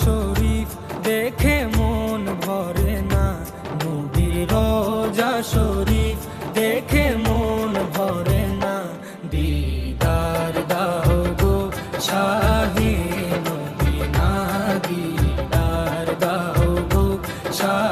শরীফ দেখে মন ভরে না। নবীর রোজা শরীফ দেখে মন ভরে না। দিদার দাও গো শাহে মদিনা দিদার দাও গো শাহে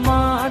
আমার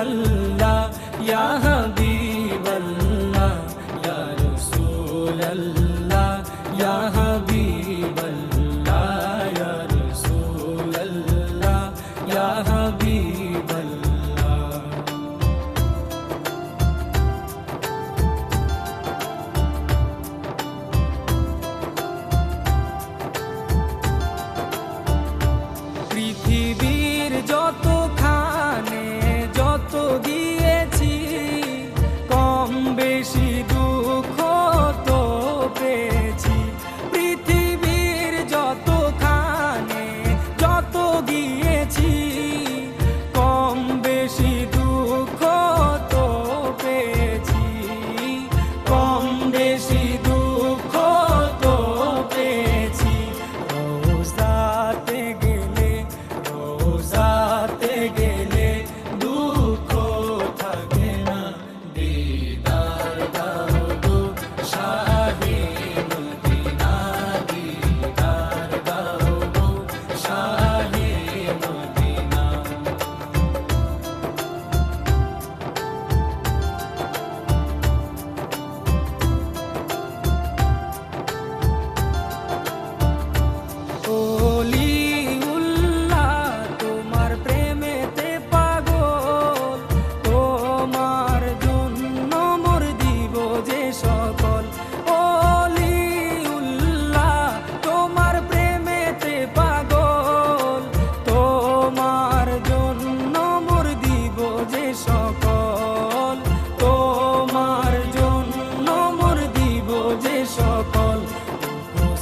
রাসূলাল্লাহ ইয়া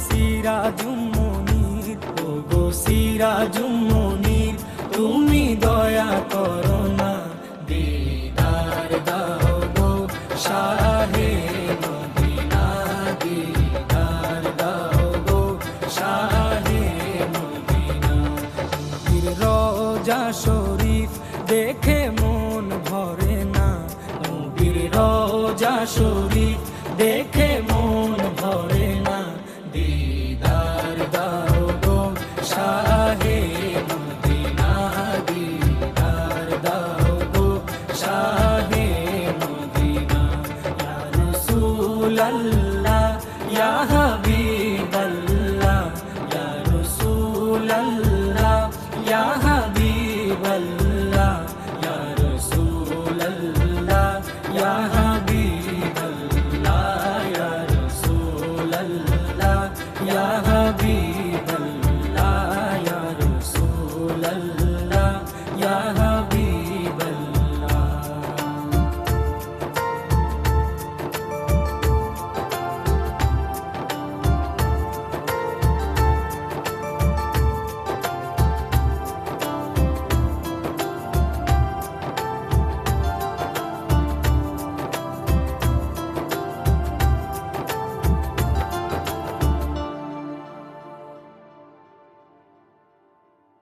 সিরাজুমনির ও গো সিরাজুমনির তুমি দয়া করো না। দিদার দাও গো শাহে মদিনা। দিদার দাও গো শাহে মদিনা। শরীফ দেখে মন ভরে না। রোজা শরীফ দেখে